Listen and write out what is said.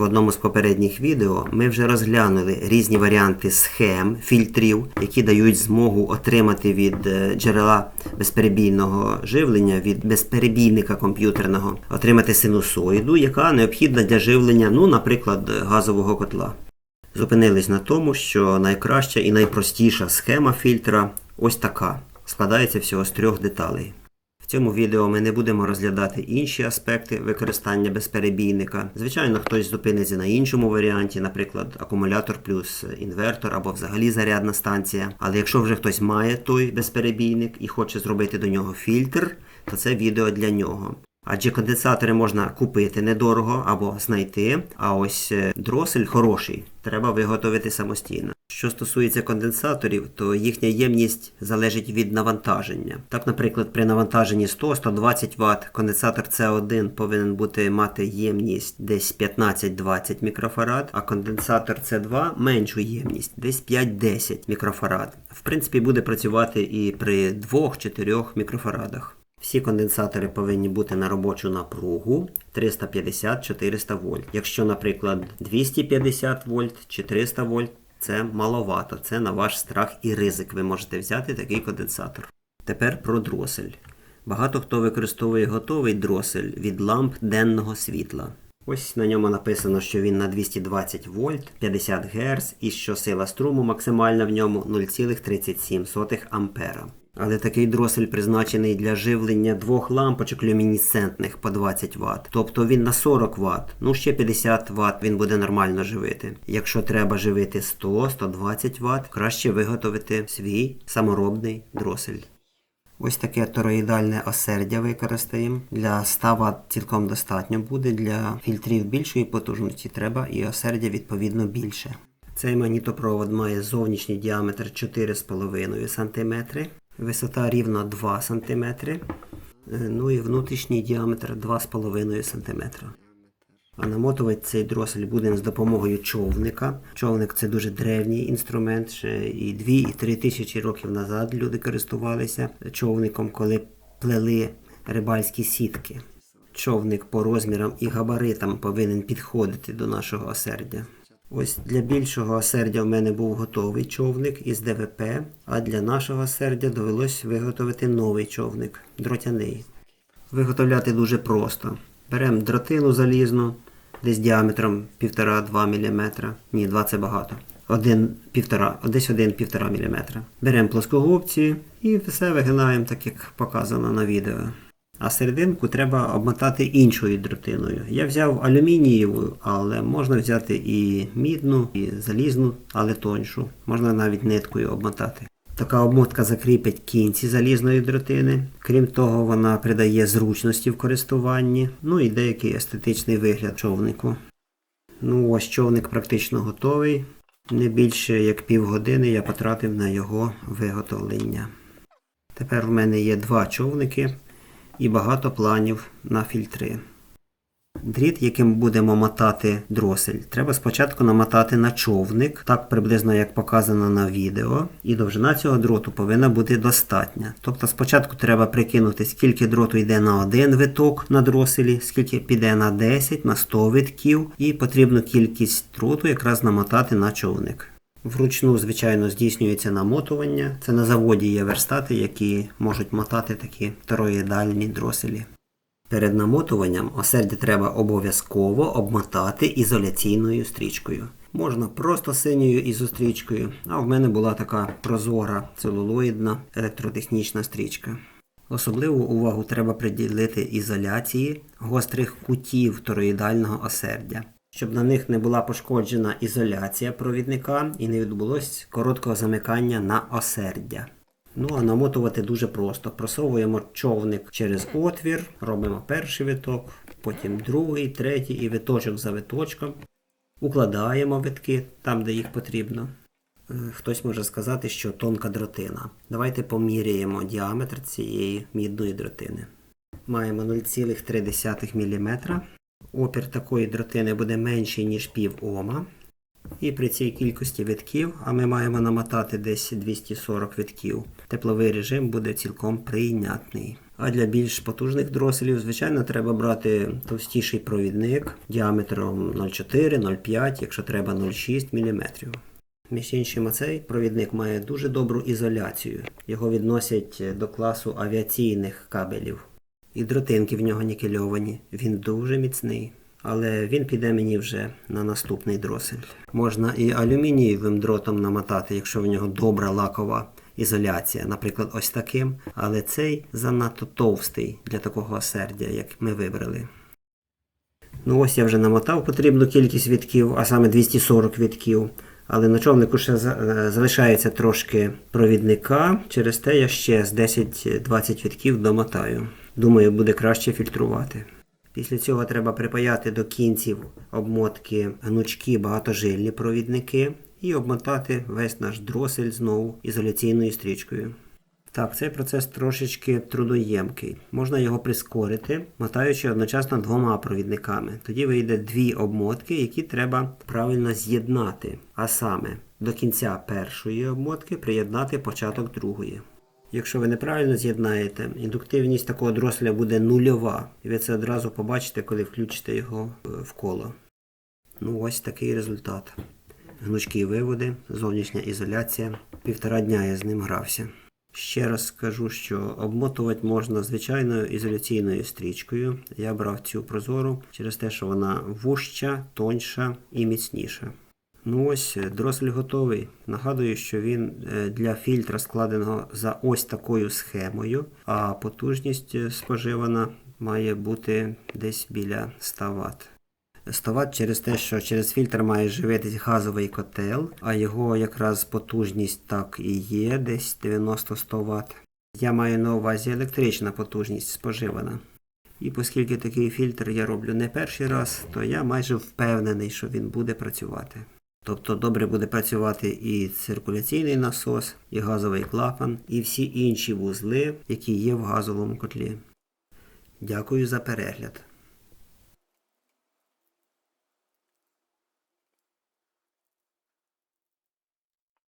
В одному з попередніх відео ми вже розглянули різні варіанти схем фільтрів, які дають змогу отримати від е, джерела безперебійного живлення, від безперебійника комп'ютерного, отримати синусоїду, яка необхідна для живлення, ну, наприклад, газового котла. Зупинились на тому, що найкраща і найпростіша схема фільтра ось така. Складається всього з трьох деталей. Цьому відео ми не будемо розглядати інші аспекти використання безперебійника. Звичайно, хтось зупиниться на іншому варіанті, наприклад, акумулятор плюс інвертор або взагалі зарядна станція. Але якщо вже хтось має той безперебійник і хоче зробити до нього фільтр, то це відео для нього. Адже конденсатори можна купити недорого або знайти, а ось е, дросель хороший, треба виготовити самостійно. Що стосується конденсаторів, то їхня ємність залежить від навантаження. Так, наприклад, при навантаженні 100-120 Вт конденсатор С1 повинен бути мати ємність десь 15-20 мікрофарад, а конденсатор С2 меншу ємність, десь 5-10 мікрофарад. В принципі, буде працювати і при 2-4 мікрофарадах. Всі конденсатори повинні бути на робочу напругу 350-400 вольт. Якщо, наприклад, 250 вольт чи 300 вольт, це маловато. Це на ваш страх і ризик. Ви можете взяти такий конденсатор. Тепер про дросель. Багато хто використовує готовий дросель від ламп денного світла. Ось на ньому написано, що він на 220 вольт, 50 Гц і що сила струму максимальна в ньому 0,37 ампера. Але такий дросель призначений для живлення двох лампочок люмінесцентних по 20 Вт. Тобто він на 40 Вт, ну ще 50 Вт він буде нормально живити. Якщо треба живити 100-120 Вт, краще виготовити свій саморобний дросель. Ось таке тороїдальне осердя використаємо. Для 100 Вт цілком достатньо буде. Для фільтрів більшої потужності треба і осердя відповідно більше. Цей магнітопровод має зовнішній діаметр 4,5 см, висота рівно 2 см, е, ну і внутрішній діаметр 2,5 см. А намотувати цей дросель будемо з допомогою човника. Човник це дуже древній інструмент. Ще і 2, і 3 тисячі років назад люди користувалися човником, коли плели рибальські сітки. Човник по розмірам і габаритам повинен підходити до нашого осердя. Ось для більшого осердя в мене був готовий човник із ДВП, а для нашого осердя довелось виготовити новий човник дротяний. Виготовляти дуже просто. Беремо дротину залізну, десь діаметром 1,5-2 мм. Ні, 2 це багато. Один, півтора, десь 1-1,5 мм. Беремо плоскогубці і все вигинаємо так, як показано на відео. А серединку треба обмотати іншою дротиною. Я взяв алюмінієву, але можна взяти і мідну, і залізну, але тоншу. Можна навіть ниткою обмотати. Така обмотка закріпить кінці залізної дротини. Крім того, вона придає зручності в користуванні, ну і деякий естетичний вигляд човнику. Ну, ось човник практично готовий. Не більше як півгодини я потратив на його виготовлення. Тепер в мене є два човники і багато планів на фільтри. Дріт, яким будемо мотати дросель, треба спочатку намотати на човник, так приблизно як показано на відео, і довжина цього дроту повинна бути достатня. Тобто спочатку треба прикинути, скільки дроту йде на один виток на дроселі, скільки піде на 10, на 100 витків, і потрібну кількість дроту якраз намотати на човник. Вручну, звичайно, здійснюється намотування. Це на заводі є верстати, які можуть мотати такі тороїдальні дроселі. Перед намотуванням осердя треба обов'язково обмотати ізоляційною стрічкою. Можна просто синьою ізострічкою, а в мене була така прозора целулоїдна електротехнічна стрічка. Особливу увагу треба приділити ізоляції гострих кутів тороїдального осердя, щоб на них не була пошкоджена ізоляція провідника і не відбулось короткого замикання на осердя. Ну а намотувати дуже просто. Просовуємо човник через отвір, робимо перший виток, потім другий, третій і виточок за виточком. Укладаємо витки там, де їх потрібно. Е, Хтось може сказати, що тонка дротина. Давайте поміряємо діаметр цієї мідної дротини. Маємо 0,3 мм. Опір такої дротини буде менший, ніж пів Ома. І при цій кількості витків, а ми маємо намотати десь 240 витків, тепловий режим буде цілком прийнятний. А для більш потужних дроселів, звичайно, треба брати товстіший провідник діаметром 0,4, 0,5, якщо треба 0,6 мм. Між іншим, цей провідник має дуже добру ізоляцію. Його відносять до класу авіаційних кабелів. І дротинки в нього нікельовані. Він дуже міцний. Але він піде мені вже на наступний дросель. Можна і алюмінієвим дротом намотати, якщо в нього добра лакова ізоляція, наприклад, ось таким. Але цей занадто товстий для такого осердя, як ми вибрали. Ну ось я вже намотав потрібну кількість вітків, а саме 240 вітків. Але на човнику ще е, залишається трошки провідника. Через те я ще з 10-20 вітків домотаю. Думаю, буде краще фільтрувати. Після цього треба припаяти до кінців обмотки гнучкі багатожильні провідники і обмотати весь наш дросель знову ізоляційною стрічкою. Так, цей процес трошечки трудоємкий. Можна його прискорити, мотаючи одночасно двома провідниками. Тоді вийде дві обмотки, які треба правильно з'єднати. А саме до кінця першої обмотки приєднати початок другої. Якщо ви неправильно з'єднаєте, індуктивність такого дроселя буде нульова. І ви це одразу побачите, коли включите його е, в коло. Ну ось такий результат. Гнучкі виводи, зовнішня ізоляція. Півтора дня я з ним грався. Ще раз скажу, що обмотувати можна звичайною ізоляційною стрічкою. Я брав цю прозору через те, що вона вужча, тоньша і міцніша. Ну ось, е, дросель готовий. Нагадую, що він е, для фільтра складеного за ось такою схемою, а потужність е, споживана має бути десь біля 100 Вт. 100 Вт через те, що через фільтр має живитись газовий котел, а його якраз потужність так і є, десь 90-100 Вт. Я маю на увазі електрична потужність споживана. І оскільки такий фільтр я роблю не перший раз, то я майже впевнений, що він буде працювати. Тобто добре буде працювати і циркуляційний насос, і газовий клапан, і всі інші вузли, які є в газовому котлі. Дякую за перегляд.